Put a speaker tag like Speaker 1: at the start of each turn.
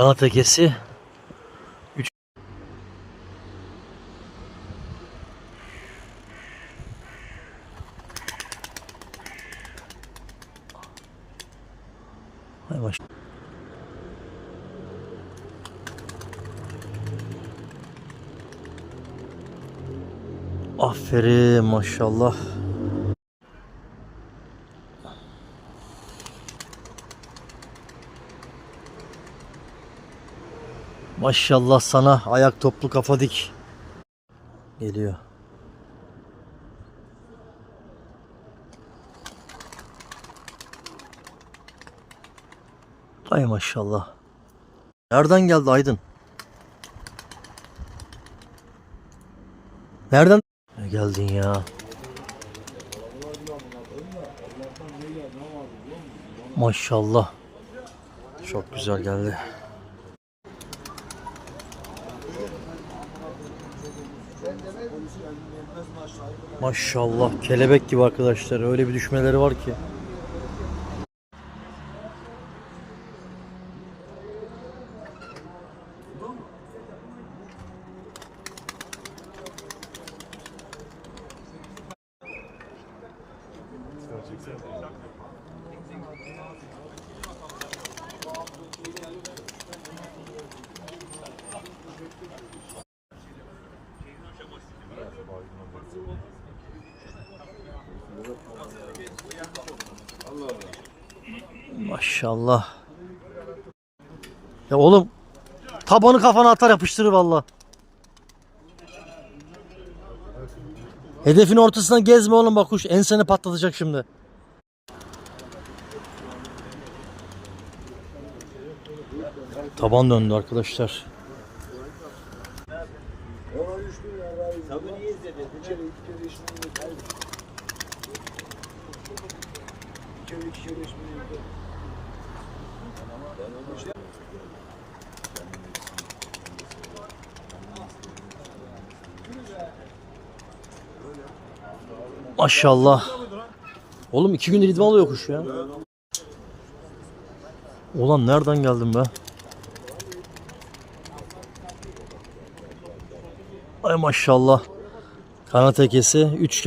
Speaker 1: Kanat ekesi. Üç. Hay baş. Aferin maşallah. Maşallah sana ayak toplu kafa dik. Geliyor. Ay maşallah. Nereden geldi Aydın? Nereden Ne geldin ya? Maşallah. Çok güzel geldi. Maşallah kelebek gibi arkadaşlar. Öyle bir düşmeleri var ki. Maşallah. Ya oğlum tabanı kafana atar yapıştırır valla. Hedefin ortasına gezme oğlum bak kuş enseni patlatacak şimdi. Taban döndü arkadaşlar. Maşallah. Oğlum iki gündür idman alıyor kuş ya. Ulan nereden geldim be? Ay maşallah. Kanat ekesi, üç